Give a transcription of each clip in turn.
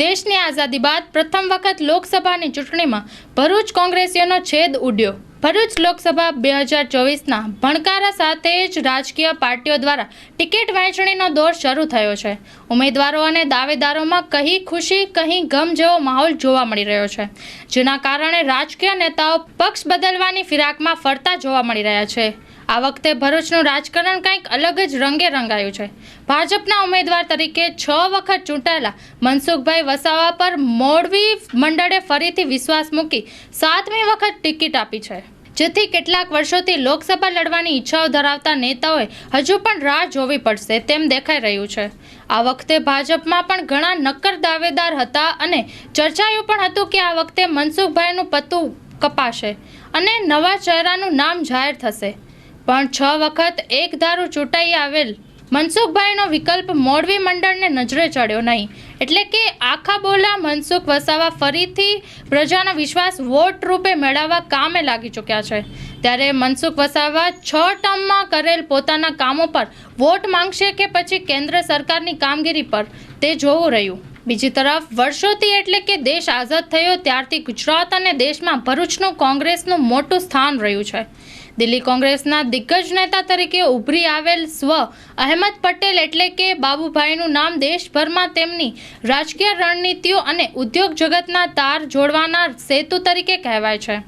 દેશની આઝાદી બાદ પ્રથમ વખત લોકસભાની ચૂંટણીમાં ભરૂચ કોંગ્રેસીઓનો છેદ ઉડ્યો. ભરૂચ લોકસભા બે હજાર ચોવીસના ભણકારા સાથે જ રાજકીય પાર્ટીઓ દ્વારા ટિકિટ વહેંચણીનો દોર શરૂ થયો છે. ઉમેદવારો અને દાવેદારોમાં કહી ખુશી, કહી ગમ જેવો માહોલ જોવા મળી રહ્યો છે. જેના કારણે રાજકીય નેતાઓ પક્ષ બદલવાની ફિરાકમાં ફરતા જોવા મળી રહ્યા છે. આ વખતે ભરૂચનું રાજકારણ કંઈક અલગ જ રંગે રંગાયું છે. ભાજપના ઉમેદવાર તરીકે છ વખત ચૂંટાયેલા મનસુખભાઈ વસાવા પર મોરબી મંડળે ફરીથી વિશ્વાસ મૂકી સાતમી વખત ટિકિટ આપી છે. જેથી કેટલાક વર્ષોથી લોકસભા લડવાની ઈચ્છાઓ ધરાવતા નેતાઓએ હજુ પણ રાહ જોવી પડશે તેમ દેખાઈ રહ્યું છે. આ વખતે ભાજપમાં પણ ઘણા નક્કર દાવેદાર હતા અને ચર્ચાયું પણ હતું કે આ વખતે મનસુખભાઈનું પત્તું કપાશે અને નવા ચહેરાનું નામ જાહેર થશે. પણ છ વખત એક ધારું ચૂંટાઈ આવેલ. મનસુખભાઈનો વિકલ્પ મોરબી મંડળને નજરે ચડ્યો નહીં. એટલે કે આખા બોલા મનસુખ વસાવા ફરીથી પ્રજાનો વિશ્વાસ વોટ રૂપે મેળવવા કામે લાગી ચૂક્યા છે. ત્યારે મનસુખ વસાવા છ ટર્મમાં કરેલ પોતાના કામો પર વોટ માંગશે કે પછી કેન્દ્ર સરકારની કામગીરી પર તે જોવું રહ્યું. બીજી તરફ, વર્ષોથી એટલે કે દેશ આઝાદ થયો ત્યારથી ગુજરાત અને દેશમાં ભરૂચનું કોંગ્રેસનું મોટું સ્થાન રહ્યું છે. દિલ્હી કોંગ્રેસના દિગ્ગજ નેતા તરીકે ઉભરી આવેલ સ્વ અહેમદ પટેલ એટલે કે બાબુભાઈનું નામ દેશભરમાં તેમની રાજકીય રણનીતિઓ અને ઉદ્યોગ જગતના તાર જોડવાના સેતુ તરીકે કહેવાય છે.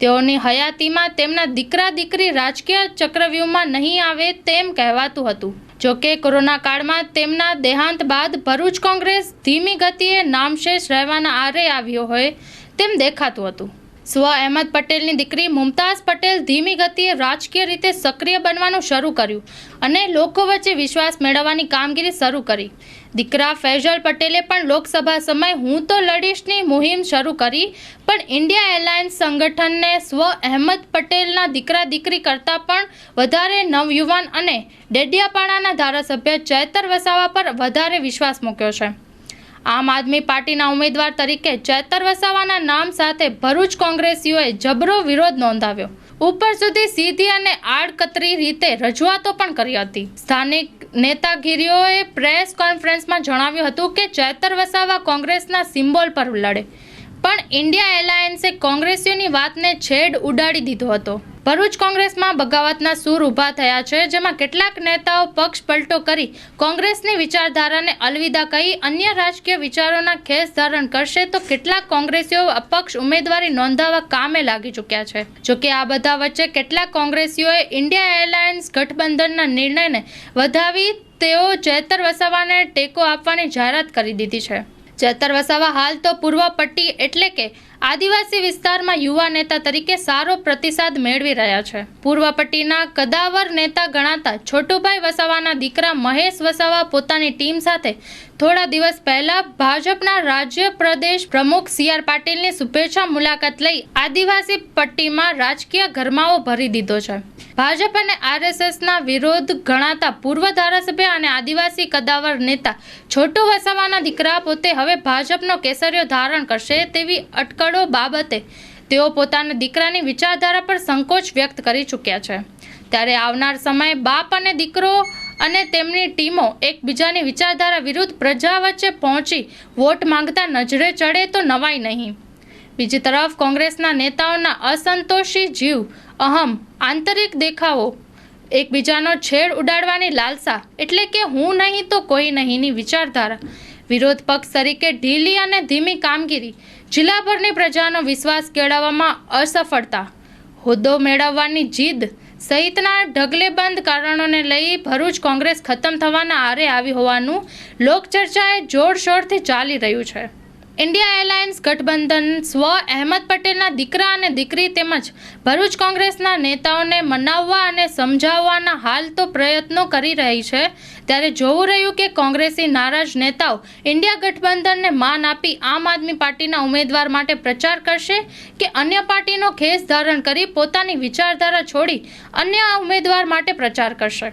તેઓની હયાતીમાં તેમના દીકરા દીકરી રાજકીય ચક્રવ્યૂહમાં નહીં આવે તેમ કહેવાતું હતું. જોકે કોરોના કાળમાં તેમના દેહાંત બાદ ભરૂચ કોંગ્રેસ ધીમી ગતિએ નામશેષ રહેવાના આરે આવ્યો હોય તેમ દેખાતું હતું. સ્વ અહેમદ પટેલની દીકરી મુમતાઝ પટેલ ધીમી ગતિએ રાજકીય રીતે સક્રિય બનવાનું શરૂ કર્યું અને લોકો વચ્ચે વિશ્વાસ મેળવવાની કામગીરી શરૂ કરી. દીકરા ફૈઝલ પટેલે પણ લોકસભા સમય હું તો લડીશની મુહિમ શરૂ કરી, પણ ઇન્ડિયા એલાયન્સ સંગઠનને સ્વ અહેમદ પટેલના દીકરા દીકરી કરતાં પણ વધારે નવયુવાન અને ડેડિયાપાડાના ધારાસભ્ય ચૈતર વસાવા પર વધારે વિશ્વાસ મૂક્યો છે. આમ આદમી પાર્ટીના ઉમેદવાર તરીકે ચેતર વસાવાના નામ સાથે ભરૂચ કોંગ્રેસીઓએ જબરો વિરોધ નોંધાવ્યો. ઉપર સુધી સીધી અને આડકતરી રીતે રજૂઆતો પણ કરી હતી. સ્થાનિક નેતાગીરીઓએ પ્રેસ કોન્ફરન્સમાં જણાવ્યું હતું કે ચેતર વસાવા કોંગ્રેસના સિમ્બોલ પર લડે પણ ઇન્ડિયા એલાયન્સે કોંગ્રેસીઓની વાતને છેડ ઉડાડી દીધો હતો. ભરૂચ કોંગ્રેસમાં બગાવતના સૂર ઊભા થયા છે, જેમાં કેટલાક નેતાઓ પક્ષ પલટો કરી કોંગ્રેસની વિચારધારાને અલવિદા કહી અન્ય રાજકીય વિચારોના ખેસ ધારણ કરશે તો કેટલાક કોંગ્રેસીઓ અપક્ષ ઉમેદવારી નોંધાવવા કામે લાગી ચૂક્યા છે. જોકે આ બધા વચ્ચે કેટલાક કોંગ્રેસીઓએ ઇન્ડિયા એલાયન્સ ગઠબંધનના નિર્ણયને વધાવી તેઓ ચેતર વસાવાને ટેકો આપવાની જાહેરાત કરી દીધી છે. ચેતર વસાવા હાલ તો પૂર્વ પટ્ટી એટલે કે આદિવાસી વિસ્તારમાં યુવા નેતા તરીકે સારો પ્રતિસાદ મેળવી રહ્યા છે. પૂર્વ પટ્ટીના કદાવર નેતા ગણાતા છોટુભાઈ વસાવાના દીકરા મહેશ વસાવા પોતાની ટીમ સાથે થોડા દિવસ પહેલા ભાજપના રાજ્ય પ્રદેશ પ્રમુખ સી આર પાટીલની શુભેચ્છા મુલાકાત લઈ આદિવાસી પટ્ટીમાં રાજકીય ગરમાવો ભરી દીધો છે. ભાજપ અને આરએસએસના વિરોધ ગણાતા પૂર્વ ધારાસભ્ય અને આદિવાસી કદાવર નેતા છોટુ વસાવાના દીકરા પોતે હવે ભાજપનો કેસરીયો ધારણ કરશે તેવી અટકળો બાબતે તેઓ પોતાના દીકરાની વિચારધારા પર સંકોચ વ્યક્ત કરી ચૂક્યા છે. ત્યારે આવનાર સમય બાપ અને દીકરો અને તેમની ટીમો એકબીજાની વિચારધારા વિરુદ્ધ પ્રજા વચ્ચે પહોંચી વોટ માંગતા નજરે ચડે તો નવાય નહીં. બીજી તરફ કોંગ્રેસના નેતાઓના અસંતોષી જીવ, અહમ, આંતરિક દેખાવો, એકબીજાનો છેડ ઉડાડવાની લાલસા એટલે કે હું નહીં તો કોઈ નહીંની વિચારધારા. વિરોધ પક્ષ તરીકે ઢીલી અને ધીમી કામગીરી જિલ્લાભરની પ્રજાનો વિશ્વાસ કેળવવામાં અસફળતા. હોદ્દો મેળવવાની જીદ સહિતના ઢગલેબંધ કારણોને લઈ ભરૂચ કોંગ્રેસ ખતમ થવાના આરે આવી હોવાનું લોકચર્ચાએ જોરશોરથી ચાલી રહ્યું છે. ઇન્ડિયા એલાયન્સ ગઠબંધન સ્વ અહેમદ પટેલના દીકરા અને દીકરી તેમજ ભરૂચ કોંગ્રેસના નેતાઓને મનાવવા અને સમજાવવાના હાલ તો પ્રયત્નો કરી રહી છે. ત્યારે જોવું રહ્યું કે કોંગ્રેસી નારાજ નેતાઓ ઇન્ડિયા ગઠબંધનને માન આપી આમ આદમી પાર્ટીના ઉમેદવાર માટે પ્રચાર કરશે કે અન્ય પાર્ટીનો ખેસ ધારણ કરી પોતાની વિચારધારા છોડી અન્ય ઉમેદવાર માટે પ્રચાર કરશે.